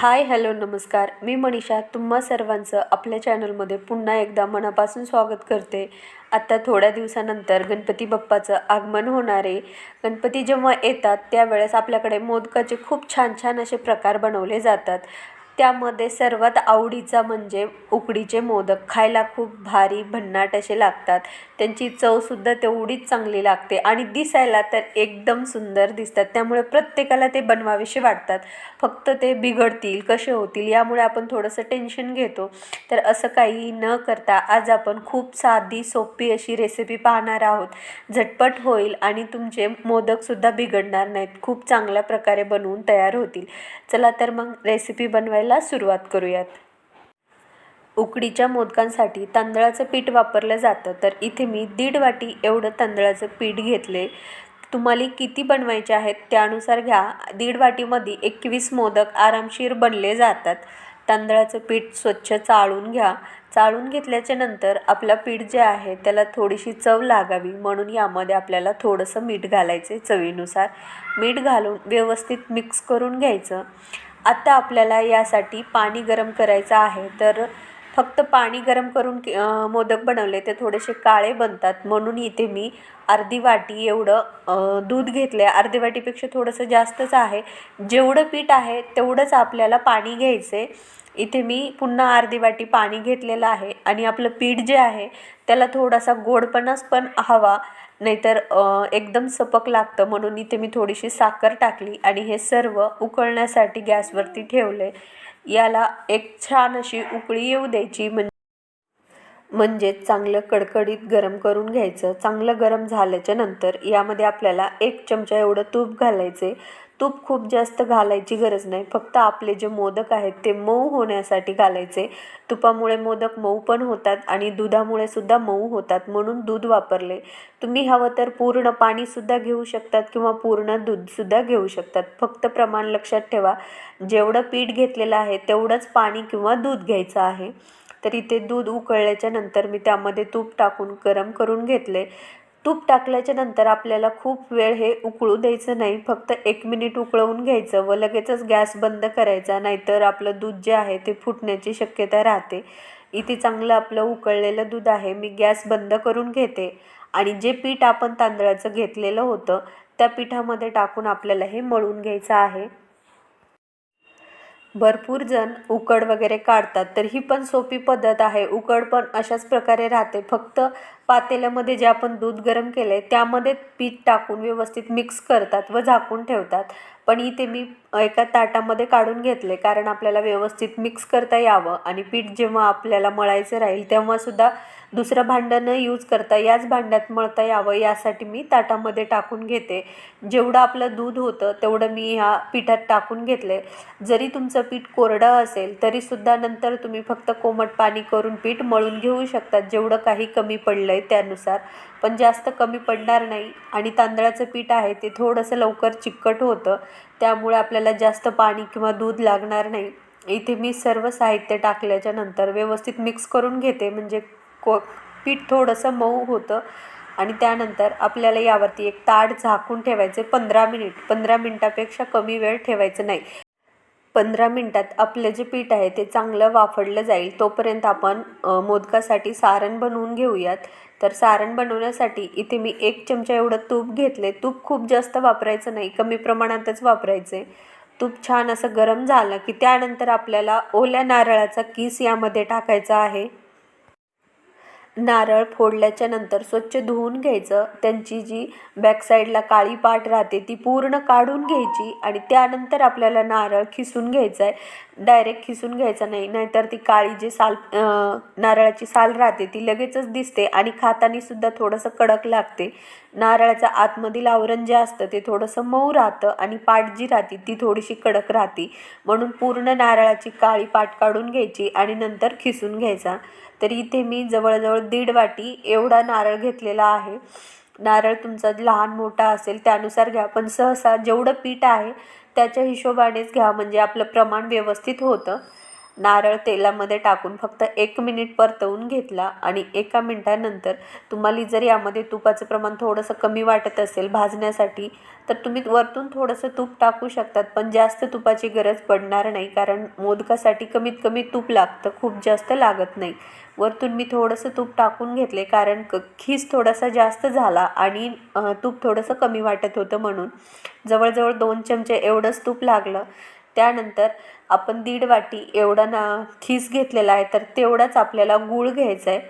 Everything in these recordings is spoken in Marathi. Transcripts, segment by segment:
हाय हॅलो नमस्कार. मी मनीषा तुम्हा सर्वांचं आपल्या चॅनलमध्ये पुन्हा एकदा मनापासून स्वागत करते. आता थोड्या दिवसानंतर गणपती बाप्पाचं आगमन होणारे गणपती जेव्हा येतात त्यावेळेस आपल्याकडे मोदकाचे खूप छान छान असे प्रकार बनवले जातात. त्यामध्ये सर्वात आवडीचा म्हणजे उकडीचे मोदक. खायला खूप भारी भन्नाट असे लागतात. त्यांची चवसुद्धा तेवढीच चांगली लागते आणि दिसायला तर एकदम सुंदर दिसतात. त्यामुळे प्रत्येकाला ते बनवावेसे वाटतात. फक्त ते बिघडतील कसे होतील यामुळे आपण थोडंसं टेन्शन घेतो. तर असं काही न करता आज आपण खूप साधी सोपी अशी रेसिपी पाहणार आहोत. झटपट होईल आणि तुमचे मोदकसुद्धा बिघडणार नाहीत. खूप चांगल्या प्रकारे बनवून तयार होतील. चला तर मग रेसिपी बनवायला सुरुवात करूयात. उकडीच्या मोदकांसाठी तांदळाचं पीठ वापरलं जातं. तर इथे मी दीड वाटी एवढं तांदळाचं पीठ घेतले. तुम्हाला किती बनवायचे आहेत त्यानुसार घ्या. दीड वाटीमध्ये एकवीस मोदक आरामशीर बनले जातात. तांदळाचं पीठ स्वच्छ चाळून घ्या. चाळून घेतल्याच्या नंतर आपलं पीठ जे आहे त्याला थोडीशी चव लागावी. म्हणून यामध्ये आपल्याला थोडंसं मीठ घालायचे चवीनुसार. मीठ घालून व्यवस्थित मिक्स करून घ्यायचं. आत्ता आपल्याला यासाठी पाणी गरम करायचं आहे. तर फक्त पाणी गरम करून मोदक बनवले ते थोडेसे काळे बनतात. म्हणून इथे मी अर्धी वाटी एवढं दूध घेतलं आहे अर्धी वाटीपेक्षा थोडंसं जास्तच आहे. जेवढं पीठ आहे तेवढंच आपल्याला पाणी घ्यायचं आहे इथे मी पुन्हा अर्धी वाटी पाणी घेतलेलं आहे. आणि आपलं पीठ जे आहे त्याला थोडासा गोडपणाच पण हवा. नाहीतर एकदम सपक लागतं. म्हणून इथे मी थोडीशी साखर टाकली आणि हे सर्व उकळण्यासाठी गॅसवरती ठेवले. याला एक छान अशी उकळी येऊ द्यायची. म्हणजे म्हणजेच चांगलं कडकडीत गरम करून घ्यायचं. चांगलं गरम झाल्याच्यानंतर यामध्ये आपल्याला एक चमचा एवढं तूप घालायचे तूप खूप जास्त घालायची गरज नाही. फक्त आपले जे मोदक आहेत ते मऊ होण्यासाठी घालायचे. तुपामुळे मोदक मऊ पण होतात आणि दुधामुळे सुद्धा मऊ होतात म्हणून दूध वापरले. तुम्ही हवं तर पूर्ण पाणीसुद्धा घेऊ शकतात किंवा पूर्ण दूधसुद्धा घेऊ शकतात. फक्त प्रमाण लक्षात ठेवा. जेवढं पीठ घेतलेलं आहे तेवढंच पाणी किंवा दूध घ्यायचं आहे. तर इथे दूध उकळल्याच्या नंतर मी त्यामध्ये तूप टाकून गरम करून घेतले. तूप टाकल्याच्या नंतर आपल्याला खूप वेळ हे उकळू द्यायचं नाही. फक्त एक मिनिट उकळवून घ्यायचं व लगेचच गॅस बंद करायचा नाहीतर आपलं दूध जे आहे ते फुटण्याची शक्यता राहते. इथे चांगलं आपलं उकळलेलं दूध आहे मी गॅस बंद करून घेते. आणि जे पीठ आपण तांदळाचं घेतलेलं होतं त्या पिठामध्ये टाकून आपल्याला हे मळून घ्यायचं आहे. भरपूर जण उकड वगैरे काढतात तर ही पण सोपी पद्धत आहे. उकड पण अशाच प्रकारे राहते. फक्त पातेल्यामध्ये जे आपण दूध गरम केलं आहे त्यामध्ये पीठ टाकून व्यवस्थित मिक्स करतात व झाकून ठेवतात. पण इथे मी एका ताटामध्ये काढून घेतले कारण आपल्याला व्यवस्थित मिक्स करता यावं आणि पीठ जेव्हा आपल्याला मळायचं राहील तेव्हासुद्धा दुसरं भांडं न यूज करता याच भांड्यात मळता यावं यासाठी मी ताटामध्ये टाकून घेते. जेवढं आपलं दूध होतं तेवढं मी ह्या पिठात टाकून घेतले जरी तुमचं पीठ कोरडं असेल तरीसुद्धा नंतर तुम्ही फक्त कोमट पाणी करून पीठ मळून घेऊ शकतात जेवढं काही कमी पडलं आहे त्यानुसार. पण जास्त कमी पडणार नाही. आणि तांदळाचं पीठ आहे ते थोडंसं लवकर चिकट होतं. त्यामुळे आपल्याला जास्त पाणी किंवा दूध लागणार नाही. इथे मी सर्व साहित्य टाकल्याच्या नंतर व्यवस्थित मिक्स करून घेते. म्हणजे को पीठ थोडंसं मऊ होतं. आणि त्यानंतर आपल्याला यावरती एक ताट झाकून ठेवायचे. पंधरा मिनिट पंधरा मिनटापेक्षा कमी वेळ ठेवायचं नाही. पंधरा मिनटात आपलं जे पीठ आहे ते चांगलं वाफडलं जाईल. तोपर्यंत आपण मोदकासाठी सारण बनवून घेऊयात. तर सारण बनवण्यासाठी इथे मी एक चमचा एवढं तूप घेतले. तूप खूप जास्त वापरायचं नाही कमी प्रमाणातच वापरायचे. तूप छान असं गरम झालं की त्यानंतर आपल्याला ओल्या नारळाचा किस यामध्ये टाकायचा आहे. नारळ फोडल्याच्या नंतर स्वच्छ धुवून घ्यायचं. त्यांची जी बॅकसाईडला काळी पाट राहते ती पूर्ण काढून घ्यायची आणि त्यानंतर आपल्याला नारळ खिसून घ्यायचा आहे डायरेक्ट खिसून घ्यायचा नाही नाहीतर ती काळी जी साल नारळाची साल राहते ती लगेचच दिसते आणि खातानीसुद्धा थोडंसं कडक लागते. नारळाचं आतमधील आवरण जे असतं ते थोडंसं मऊ राहतं आणि पाट जी राहते ती थोडीशी कडक राहते. म्हणून पूर्ण नारळाची काळी पाट काढून घ्यायची आणि नंतर खिसून घ्यायचा. तर इथे मी जवळजवळ दीड वाटी एवढा नारळ घेतलेला आहे. नारळ तुमचा लहान मोठा असेल त्यानुसार घ्या. पण सहसा जेवढं पीठ आहे त्याच्या हिशोबानेच घ्या. म्हणजे आपलं प्रमाण व्यवस्थित होतं. नारळ तेलामध्ये टाकून फक्त एक मिनिट परतवून घेतला आणि एका मिनटानंतर तुम्हाला जर यामध्ये तुपाचं प्रमाण थोडंसं कमी वाटत असेल भाजण्यासाठी तर तुम्ही वरतून थोडंसं तूप टाकू शकतात पण जास्त तुपाची गरज पडणार नाही कारण मोदकासाठी कमीत कमी तूप लागतं खूप जास्त लागत नाही. वरतून मी थोडंसं तूप टाकून घेतले कारण क खीस थोडासा जास्त झाला आणि तूप थोडंसं कमी वाटत होतं म्हणून. जवळजवळ दोन चमचे एवढंच तूप लागलं. त्यानंतर आपण दीड वाटी एवढा ना खीस घेतलेला आहे तर तेवढाच आपल्याला गूळ घ्यायचा आहे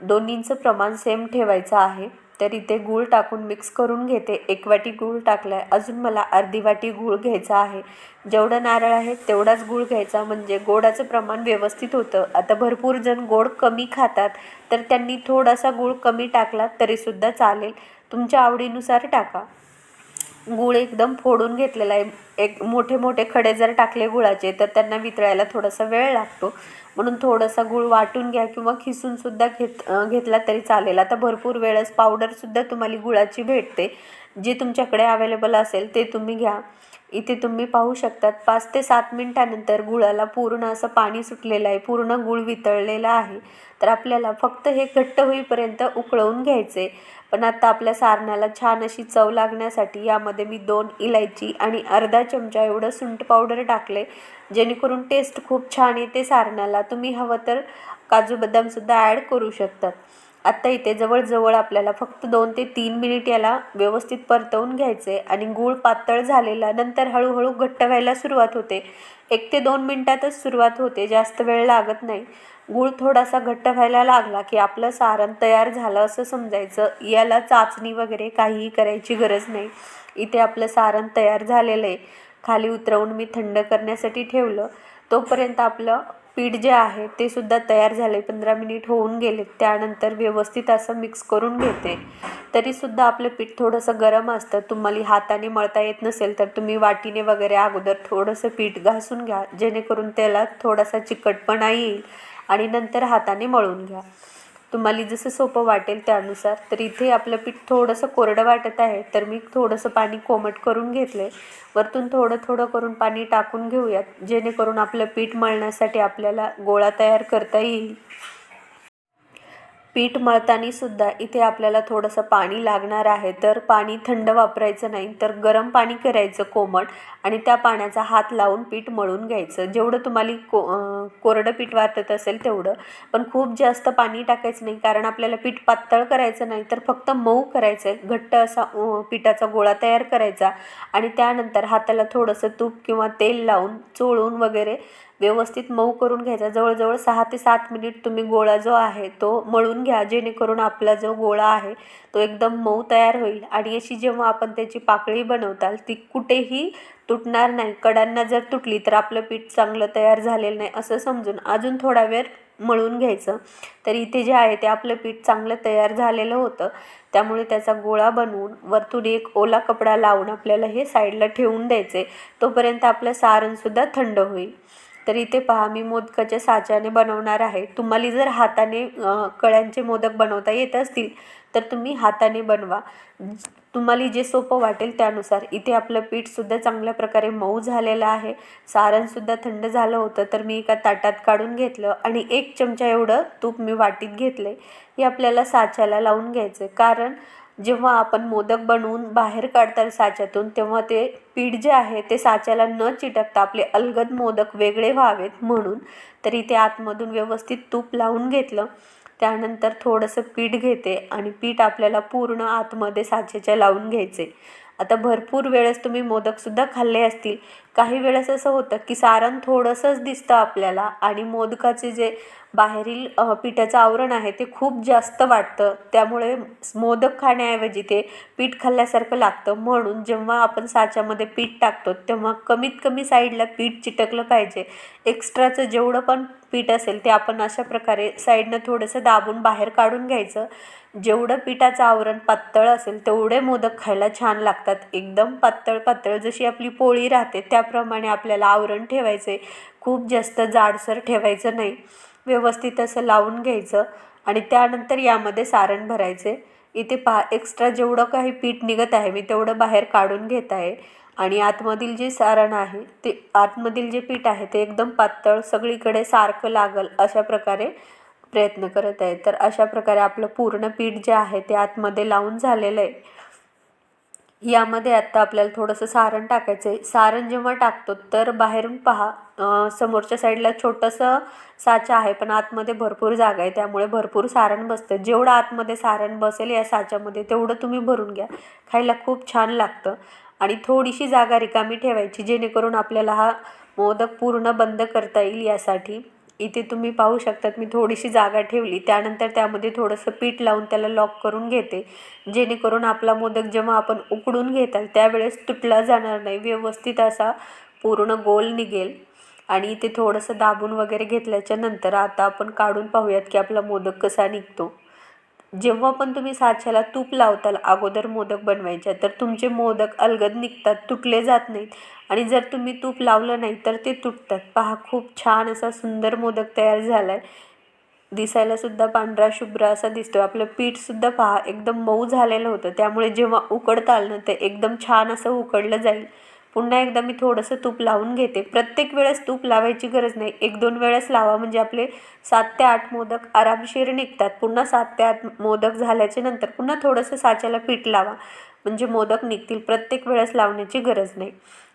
दोन्हींचं प्रमाण सेम ठेवायचं आहे. तर इथे गूळ टाकून मिक्स करून घेते. एक वाटी गूळ टाकला आहे अजून मला अर्धी वाटी गूळ घ्यायचा आहे. जेवढं नारळ आहे तेवढाच गूळ घ्यायचा म्हणजे गोडाचं प्रमाण व्यवस्थित होतं. आता भरपूर जण गोड कमी खातात तर त्यांनी थोडासा गूळ कमी टाकला तरीसुद्धा चालेल. तुमच्या आवडीनुसार टाका. गूळ एकदम फोडून घेतलेला आहे. एक मोठे मोठे खडे जर टाकले गुळाचे तर त्यांना वितळायला थोडासा वेळ लागतो. म्हणून थोडासा गूळ वाटून घ्या किंवा खिसूनसुद्धा घेत घेतला तरी चालेल. आता भरपूर वेळेस पावडरसुद्धा तुम्हाला गुळाची भेटते. जे तुमच्याकडे अवेलेबल असेल ते तुम्ही घ्या. इथे तुम्ही पाहू शकतात पाच ते सात मिनटानंतर गुळाला पूर्ण असं पाणी सुटलेलं आहे. पूर्ण गुळ वितळलेला आहे. तर आपल्याला फक्त हे घट्ट होईपर्यंत उकळवून घ्यायचे. पण आता आपल्या सारणाला छान अशी चव लागण्यासाठी यामध्ये मी दोन इलायची आणि अर्धा चमचा एवढं सुंठ पावडर टाकले जेणेकरून टेस्ट खूप छान येते सारणाला तुम्ही हवं तर काजू बदामसुद्धा ॲड करू शकतात आत्ता इथे जवळजवळ आपल्याला फक्त दोन ते तीन मिनिट याला व्यवस्थित परतवून घ्यायचे आणि गूळ पातळ झालेला नंतर हळूहळू घट्ट व्हायला सुरुवात होते. एक ते दोन मिनटातच सुरुवात होते जास्त वेळ लागत नाही. गूळ थोडासा घट्ट व्हायला लागला की आपलं सारण तयार झालं असं समजायचं. याला चाचणी वगैरे काहीही करायची गरज नाही. इथे आपलं सारण तयार झालेलं आहे. खाली उतरवून मी थंड करण्यासाठी ठेवलं. तोपर्यंत आपलं पीठ जे आहे ते सुद्धा तयार झाले पंधरा मिनिट होऊन गेले त्यानंतर व्यवस्थित असं मिक्स करून घेते. तरीसुद्धा आपलं पीठ थोडंसं गरम असतं तुम्हाला हाताने मळता येत नसेल तर तुम्ही वाटीने वगैरे अगोदर थोडंसं पीठ घासून घ्या जेणेकरून त्याला थोडासा चिकटपणा येईल आणि नंतर हाताने मळून घ्या. तुम्हाला जसं सोपं वाटेल त्यानुसार. तर इथे आपलं पीठ थोडंसं कोरडं वाटत आहे तर मी थोडंसं पाणी कोमट करून घेतलं आहे वरतून थोडं थोडं करून पाणी टाकून घेऊयात जेणेकरून आपलं पीठ मळण्यासाठी आपल्याला गोळा तयार करता येईल. पीठ मळताना सुद्धा इथे आपल्याला थोडंसं पाणी लागणार आहे. तर पाणी थंड वापरायचं नाही तर गरम पाणी करायचं कोमट आणि त्या पाण्याचा हात लावून पीठ मळून घ्यायचं. जेवढं तुम्हाला को कोरडं पीठ वाटत असेल तेवढं. पण खूप जास्त पाणी टाकायचं नाही कारण आपल्याला पीठ पातळ करायचं नाही तर फक्त मऊ करायचं आहे घट्ट असा पिठाचा गोळा तयार करायचा आणि त्यानंतर हाताला थोडंसं तूप किंवा तेल लावून चोळून वगैरे व्यवस्थित मऊ करून घ्यायचा. जवळजवळ सहा ते सात मिनिट तुम्ही गोळा जो आहे तो मळून घ्या जेणेकरून आपला जो गोळा आहे तो एकदम मऊ तयार होईल. आणि अशी जेव्हा आपण त्याची पाकळी बनवताल ती कुठेही तुटणार नाही. कडांना जर तुटली तर आपलं पीठ चांगलं तयार झालेलं नाही असं समजून अजून थोडा वेळ मळून घ्यायचं. तर इथे जे आहे ते आपलं पीठ चांगलं तयार झालेलं होतं. त्यामुळे त्याचा गोळा बनवून वरतून एक ओला कपडा लावून आपल्याला हे साईडला ठेवून द्यायचे. तोपर्यंत आपलं सारणसुद्धा थंड होईल. तर इथे पहा मी मोदकाच्या साच्याने बनवणार आहे. तुम्हाला जर हाताने कळ्यांचे मोदक बनवता येत असतील तर तुम्ही हाताने बनवा. तुम्हाला जे सोपं वाटेल त्यानुसार. इथे आपलं पीठसुद्धा चांगल्या प्रकारे मऊ झालेलं आहे. सारणसुद्धा थंड झालं होतं तर मी एका ताटात काढून घेतलं आणि एक चमचा एवढं तूप मी वाटीत घेतलं हे आपल्याला साच्याला लावून घ्यायचं कारण जेव्हा आपण मोदक बनवून बाहेर काढतात साच्यातून तेव्हा ते पीठ जे आहे ते साच्याला न चिटकता आपले अलगद मोदक वेगळे व्हावेत म्हणून. तर इथे आतमधून व्यवस्थित तूप लावून घेतलं. त्यानंतर थोडंसं पीठ घेते आणि पीठ आपल्याला पूर्ण आतमध्ये साचेच्या लावून घ्यायचे. आता भरपूर वेळेस तुम्ही मोदकसुद्धा खाल्ले असतील काही वेळेस असं होतं की सारण थोडंसंच दिसतं आपल्याला आणि मोदकाचे जे बाहेरील पिठाचं आवरण आहे ते खूप जास्त वाटतं. त्यामुळे मोदक खाण्याऐवजी ते पीठ खाल्ल्यासारखं लागतं. म्हणून जेव्हा आपण साच्यामध्ये पीठ टाकतो तेव्हा कमीत कमी साईडला पीठ चिटकलं पाहिजे. एक्स्ट्राचं जेवढं पण पीठ असेल ते आपण अशा प्रकारे साईडनं थोडंसं दाबून बाहेर काढून घ्यायचं. जेवढं पिठाचं आवरण पातळ असेल तेवढे मोदक खायला छान लागतात. एकदम पातळ पातळ जशी आपली पोळी राहते त्या त्याप्रमाणे आपल्याला आवरण ठेवायचे खूप जास्त जाडसर ठेवायचं नाही. व्यवस्थित असं लावून घ्यायचं आणि त्यानंतर यामध्ये सारण भरायचे इथे पहा एक्स्ट्रा जेवढं काही पीठ निघत आहे मी तेवढं बाहेर काढून घेत आहे. आणि आतमधील जे सारण आहे ते आतमधील जे पीठ आहे ते एकदम पातळ सगळीकडे सारखं लागल अशा प्रकारे प्रयत्न करत आहे. तर अशा प्रकारे आपलं पूर्ण पीठ जे आहे ते आतमध्ये लावून झालेलं आहे. यामध्ये आत्ता आपल्याला थोडंसं सारण टाकायचं आहे सारण जेव्हा टाकतो तर बाहेरून पहा समोरच्या साईडला छोटंसं साचा आहे पण आतमध्ये भरपूर जागा आहे. त्यामुळे भरपूर सारण बसतं. जेवढं आतमध्ये सारण बसेल या साच्यामध्ये तेवढं तुम्ही भरून घ्या. खायला खूप छान लागतं. आणि थोडीशी जागा रिकामी ठेवायची जेणेकरून आपल्याला हा मोदक पूर्ण बंद करता येईल यासाठी. इथे तुम्ही पाहू शकतात मी थोडीशी जागा ठेवली. त्यानंतर त्यामध्ये थोडंसं पीठ लावून त्याला लॉक करून घेते. जेणेकरून आपला मोदक जेव्हा आपण उकडून घेताल त्यावेळेस तुटला जाणार नाही. व्यवस्थित असा पूर्ण गोल निघेल. आणि इथे थोडंसं दाबून वगैरे घेतल्याच्या नंतर आता आपण काढून पाहूयात की आपला मोदक कसा निघतो. जेव्हा पण तुम्ही साच्याला तूप लावताल अगोदर मोदक बनवायच्या तर तुमचे मोदक अलगद निघतात तुटले जात नाहीत. आणि जर तुम्ही तूप लावलं नाही तर ते तुटतात. पहा खूप छान असा सुंदर मोदक तयार झाला आहे दिसायला सुद्धा पांढरा शुभ्र असा दिसतो आपलं पीठसुद्धा पहा एकदम मऊ झालेलं होतं. त्यामुळे जेव्हा उकडताल ना ते एकदम छान असं उकडलं जाईल. पुन्हा एकदा मी थोडंसं तूप लावून घेते. प्रत्येक वेळेस तूप लावायची गरज नाही. एक दोन वेळेस लावा म्हणजे आपले सात ते आठ मोदक आरामशीर निघतात. पुन्हा सात ते आठ मोदक झाल्याच्यानंतर पुन्हा थोडंसं साच्याला पीठ लावा म्हणजे मोदक निघतील. प्रत्येक वेळेस लावण्याची गरज नाही.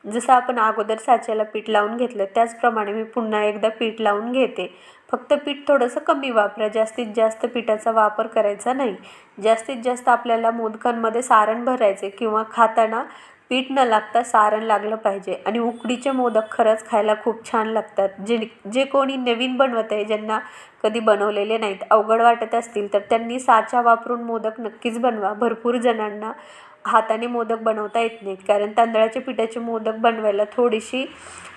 जसं आपण अगोदर साच्याला पीठ लावून घेतलं त्याचप्रमाणे मी पुन्हा एकदा पीठ लावून घेते. फक्त पीठ थोडंसं कमी वापरा. जास्तीत जास्त पिठाचा वापर करायचा नाही. जास्तीत जास्त आपल्याला मोदकांमध्ये सारण भरायचे किंवा खाताना पीठ न लागता सारण लागलं पाहिजे. आणि उकडीचे मोदक खरंच खायला खूप छान लागतात. जे जे कोणी नवीन बनवत आहे ज्यांना कधी बनवलेले नाहीत अवघड वाटत असतील तर त्यांनी साचा वापरून मोदक नक्कीच बनवा. भरपूर जणांना हाताने मोदक बनवता येत नाहीत कारण तांदळाच्या पिठाचे मोदक बनवायला थोडीशी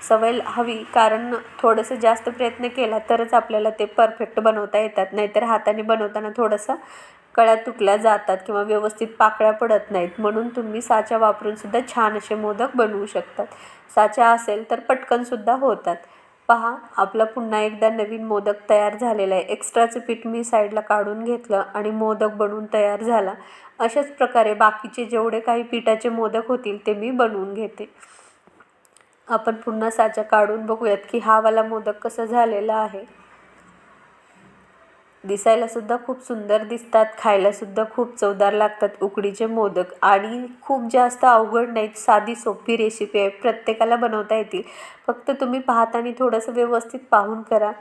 सवय हवी. कारण थोडंसं जास्त प्रयत्न केला तरच आपल्याला ते परफेक्ट बनवता येतात. नाहीतर हाताने बनवताना थोडंसं कळ्या तुटल्या जातात किंवा व्यवस्थित पाकळ्या पडत नाहीत म्हणून तुम्ही साचा वापरूनसुद्धा छान असे मोदक बनवू शकतात. साचा असेल तर पटकनसुद्धा होतात. पहा आपला पुन्हा एकदा नवीन मोदक तयार झालेला आहे. एक्स्ट्राचं पीठ मी साईडला काढून घेतलं आणि मोदक बनवून तयार झाला. अशाच प्रकारे बाकीचे जेवढे काही पिठाचे मोदक होतील ते मी बनवून घेते. आपण पुन्हा साचा काढून बघूयात की हा वाला मोदक कसा झालेला आहे. दिसायला सुद्धा खूप सुंदर दिसतात खायला सुद्धा खूप चवदार लागतात उकडीचे मोदक आणि खूप जास्त अवघड नाहीत साधी सोपी रेसिपी आहे प्रत्येकाला बनवता येतील. फक्त तुम्ही पाहताना थोडंसं व्यवस्थित पाहून करा.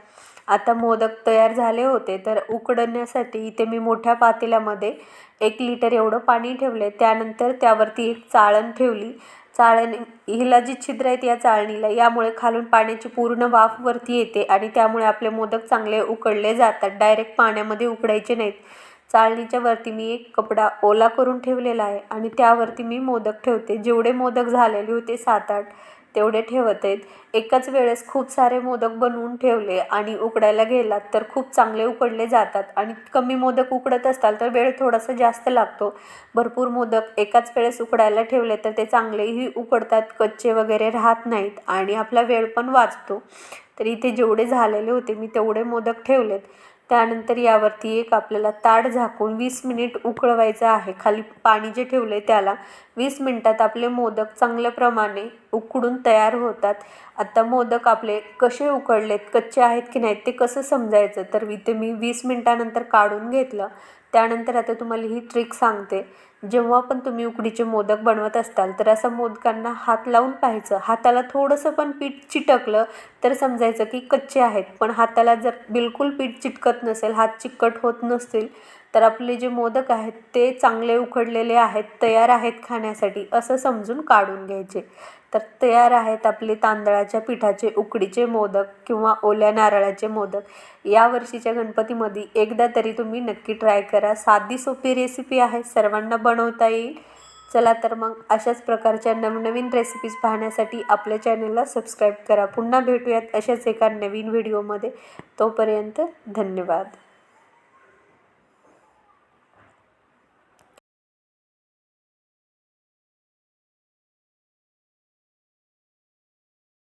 आता मोदक तयार झाले होते तर उकडण्यासाठी इथे मी मोठ्या पातेल्यामध्ये एक लिटर एवढं पाणी ठेवले त्यानंतर त्यावरती एक चाळण ठेवली. चाळण हिला जी छिद्र आहेत या चाळणीला यामुळे खालून पाण्याची पूर्ण वाफ वरती येते आणि त्यामुळे आपले मोदक चांगले उकडले जातात. डायरेक्ट पाण्यामध्ये उकडायचे नाहीत. चाळणीच्या वरती मी एक कपडा ओला करून ठेवलेला आहे आणि त्यावरती मी मोदक ठेवते. जेवढे मोदक झालेले होते सात आठ तेवढे ठेवत आहेत. एकाच वेळेस खूप सारे मोदक बनवून ठेवले आणि उकडायला गेलात तर खूप चांगले उकडले जातात आणि कमी मोदक उकडत असताल तर वेळ थोडासा जास्त लागतो. भरपूर मोदक एकाच वेळेस उकडायला ठेवले तर ते चांगलेही उकडतात कच्चे वगैरे राहत नाहीत आणि आपला वेळ पण वाचतो. तर इथे जेवढे झालेले होते मी तेवढे मोदक ठेवलेत. त्यानंतर यावरती एक आपल्याला ताट झाकून वीस मिनिट उकळवायचं आहे. खाली पाणी जे ठेवलं आहे त्याला वीस मिनटात आपले मोदक चांगल्या प्रमाणे उकडून तयार होतात. आता मोदक आपले कसे उकडलेत कच्चे आहेत की नाहीत ते कसं समजायचं? तर इथे मी वीस मिनटानंतर काढून घेतलं. त्यानंतर आता तुम्हाला ही ट्रिक सांगते. जेव्हा पण तुम्ही उकडीचे मोदक बनवत असताल तर असं मोदकांना हात लावून पाहायचं. हाताला थोडंसं पण पीठ चिटकलं तर समजायचं की कच्चे आहेत. पण हाताला जर बिलकुल पीठ चिटकत नसेल हात चिकट होत नसतील तर आपले जे मोदक आहेत ते चांगले उकडलेले आहेत तयार आहेत खाण्यासाठी असं समजून काढून घ्यायचे. तर तयार आहेत आपले तांदळाच्या पिठाचे उकडीचे मोदक किंवा ओल्या नारळाचे मोदक. या वर्षीच्या गणपतीमध्ये एकदा तरी तुम्ही नक्की ट्राय करा. साधी सोपी रेसिपी आहे. सर्वांना बनवता येईल. चला तर मग अशाच प्रकारच्या नवनवीन रेसिपीज पाहण्यासाठी आपल्या चॅनलला सबस्क्राईब करा. पुन्हा भेटूयात अशाच एका नवीन व्हिडिओमध्ये तोपर्यंत धन्यवाद.